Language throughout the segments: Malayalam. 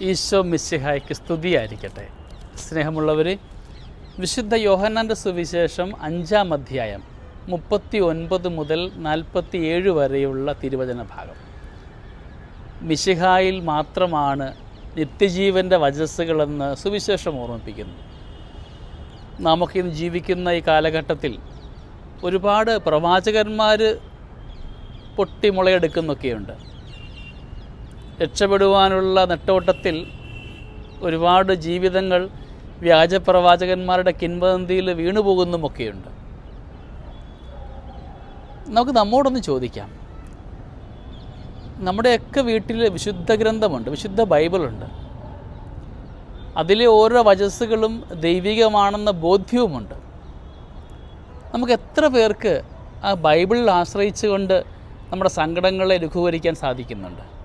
ഈശോ മിസ്സിഹായ്ക്ക് സ്തുതിയായിരിക്കട്ടെ. സ്നേഹമുള്ളവർ വിശുദ്ധ യോഹന്നാന്റെ സുവിശേഷം അഞ്ചാം അധ്യായം മുപ്പത്തി ഒൻപത് മുതൽ നാൽപ്പത്തി ഏഴ് വരെയുള്ള തിരുവചന ഭാഗം. മിശിഹായിൽ മാത്രമാണ് നിത്യജീവന്റെ വചസ്സുകളെന്ന് സുവിശേഷം ഓർമ്മിപ്പിക്കുന്നു. നമുക്കിന്ന് ജീവിക്കുന്ന ഈ കാലഘട്ടത്തിൽ ഒരുപാട് പ്രവാചകന്മാർ പൊട്ടിമുളയെടുക്കുന്നൊക്കെയുണ്ട്. രക്ഷപ്പെടുവാനുള്ള നെട്ടോട്ടത്തിൽ ഒരുപാട് ജീവിതങ്ങൾ വ്യാജപ്രവാചകന്മാരുടെ കിൻവദന്തിയിൽ വീണുപോകുന്നുമൊക്കെയുണ്ട്. നമുക്ക് നമ്മോടൊന്ന് ചോദിക്കാം. നമ്മുടെയൊക്കെ വീട്ടിൽ വിശുദ്ധ ഗ്രന്ഥമുണ്ട് വിശുദ്ധ ബൈബിളുണ്ട്. അതിലെ ഓരോ വചസ്സുകളും ദൈവികമാണെന്ന ബോധ്യവുമുണ്ട്. നമുക്ക് എത്ര പേർക്ക് ആ ബൈബിളിൽ ആശ്രയിച്ചുകൊണ്ട് നമ്മുടെ സങ്കടങ്ങളെ ലഘൂകരിക്കാൻ സാധിക്കുന്നുണ്ട്?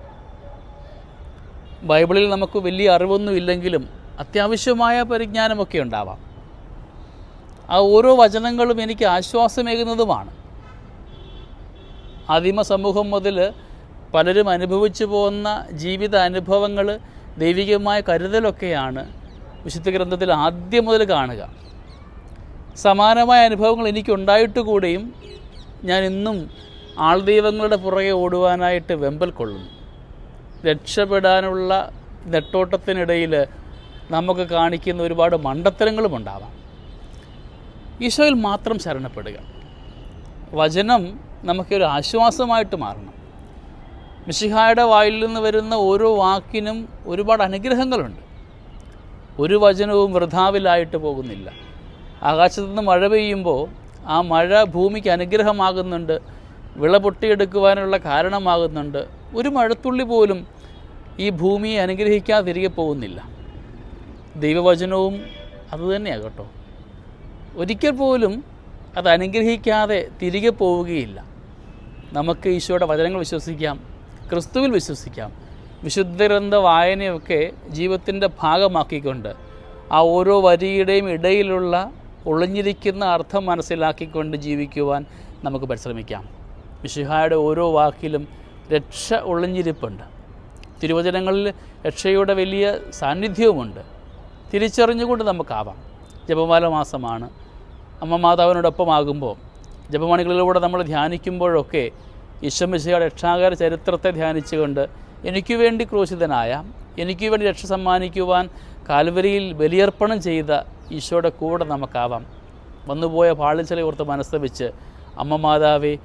ബൈബിളിൽ നമുക്ക് വലിയ അറിവൊന്നും ഇല്ലെങ്കിലും അത്യാവശ്യമായ പരിജ്ഞാനമൊക്കെ ഉണ്ടാവാം. ആ ഓരോ വചനങ്ങളും എനിക്ക് ആശ്വാസമേകുന്നതുമാണ്. ആദിമ സമൂഹം മുതൽ പലരും അനുഭവിച്ചു പോകുന്ന ജീവിത അനുഭവങ്ങൾ ദൈവികമായ കരുതലൊക്കെയാണ് വിശുദ്ധ ഗ്രന്ഥത്തിൽ ആദ്യം മുതൽ കാണുക. സമാനമായ അനുഭവങ്ങൾ എനിക്കുണ്ടായിട്ട് കൂടിയും ഞാൻ ഇന്നും ആൾദൈവങ്ങളുടെ പുറകെ ഓടുവാനായിട്ട് വെമ്പൽ കൊള്ളുന്നു. രക്ഷപ്പെടാനുള്ള നെട്ടോട്ടത്തിനിടയിൽ നമുക്ക് കാണിക്കുന്ന ഒരുപാട് മണ്ടത്തരങ്ങളും ഉണ്ടാവാം. ഈശോയിൽ മാത്രം ശരണപ്പെടുക. വചനം നമുക്കൊരു ആശ്വാസമായിട്ട് മാറണം. മിശിഹായുടെ വായിൽ നിന്ന് വരുന്ന ഓരോ വാക്കിനും ഒരുപാട് അനുഗ്രഹങ്ങളുണ്ട്. ഒരു വചനവും വൃഥാവിലായിട്ട് പോകുന്നില്ല. ആകാശത്തു നിന്ന് മഴ പെയ്യുമ്പോൾ ആ മഴ ഭൂമിക്ക് അനുഗ്രഹമാകുന്നുണ്ട്. വിള പൊട്ടിയെടുക്കുവാനുള്ള കാരണമാകുന്നുണ്ട്. ഒരു മഴത്തുള്ളി പോലും ഈ ഭൂമിയെ അനുഗ്രഹിക്കാതെ തിരികെ പോകുന്നില്ല. ദൈവവചനവും അതുതന്നെയാണ് കേട്ടോ. ഒരിക്കൽ പോലും അത് അനുഗ്രഹിക്കാതെ തിരികെ പോവുകയില്ല. നമുക്ക് ഈശോയുടെ വചനങ്ങൾ വിശ്വസിക്കാം ക്രിസ്തുവിൽ വിശ്വസിക്കാം. വിശുദ്ധ ഗ്രന്ഥ വായനയൊക്കെ ജീവിതത്തിന്റെ ഭാഗമാക്കിക്കൊണ്ട് ആ ഓരോ വരിയുടെയും ഇടയിലുള്ള ഒളിഞ്ഞിരിക്കുന്ന അർത്ഥം മനസ്സിലാക്കിക്കൊണ്ട് ജീവിക്കുവാൻ നമുക്ക് പരിശ്രമിക്കാം. വിശുഹായുടെ ഓരോ വാക്കിലും രക്ഷ ഒളിഞ്ഞിരിപ്പുണ്ട്. തിരുവചനങ്ങളിൽ രക്ഷയുടെ വലിയ സാന്നിധ്യവുമുണ്ട്. തിരിച്ചറിഞ്ഞുകൊണ്ട് നമുക്കാവാം. ജപമാല മാസമാണ്. അമ്മ മാതാവിനോടൊപ്പമാകുമ്പോൾ ജപമണികളിലൂടെ നമ്മൾ ധ്യാനിക്കുമ്പോഴൊക്കെ ഈശ്വമിശയുടെ രക്ഷാകര ചരിത്രത്തെ ധ്യാനിച്ചുകൊണ്ട് എനിക്ക് വേണ്ടി ക്രൂശിതനായ എനിക്ക് വേണ്ടി രക്ഷ സമ്മാനിക്കുവാൻ കാൽവരിയിൽ ബലിയർപ്പണം ചെയ്ത ഈശോയുടെ കൂടെ നമുക്കാവാം. വന്നുപോയ പാളിച്ചലയോർത്ത് ഓർത്ത് മനസ്തപിച്ച് അമ്മ മാതാവേ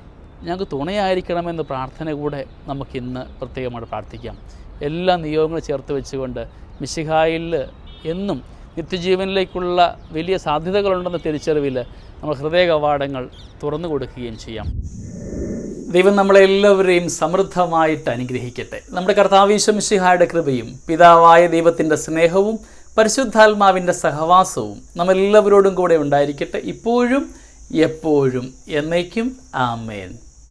ഞങ്ങൾക്ക് തുണയായിരിക്കണമെന്ന പ്രാർത്ഥന കൂടെ നമുക്കിന്ന് പ്രത്യേകമായിട്ട് പ്രാർത്ഥിക്കാം. എല്ലാ നിയോഗങ്ങളും ചേർത്ത് വെച്ചുകൊണ്ട് മിശിഹായിൽ എന്നും നിത്യജീവനിലേക്കുള്ള വലിയ സാധ്യതകളുണ്ടെന്ന തിരിച്ചറിവിൽ നമ്മൾ ഹൃദയ കവാടങ്ങൾ തുറന്നു കൊടുക്കുകയും ചെയ്യാം. ദൈവം നമ്മളെല്ലാവരെയും സമൃദ്ധമായിട്ട് അനുഗ്രഹിക്കട്ടെ. നമ്മുടെ കർത്താവീശ്വമിശിഹായുടെ കൃപയും പിതാവായ ദൈവത്തിന്റെ സ്നേഹവും പരിശുദ്ധാത്മാവിന്റെ സഹവാസവും നമ്മളെല്ലാവരോടും കൂടെ ഉണ്ടായിരിക്കട്ടെ. ഇപ്പോഴും എപ്പോഴും എന്നേക്കും. ആമേൻ.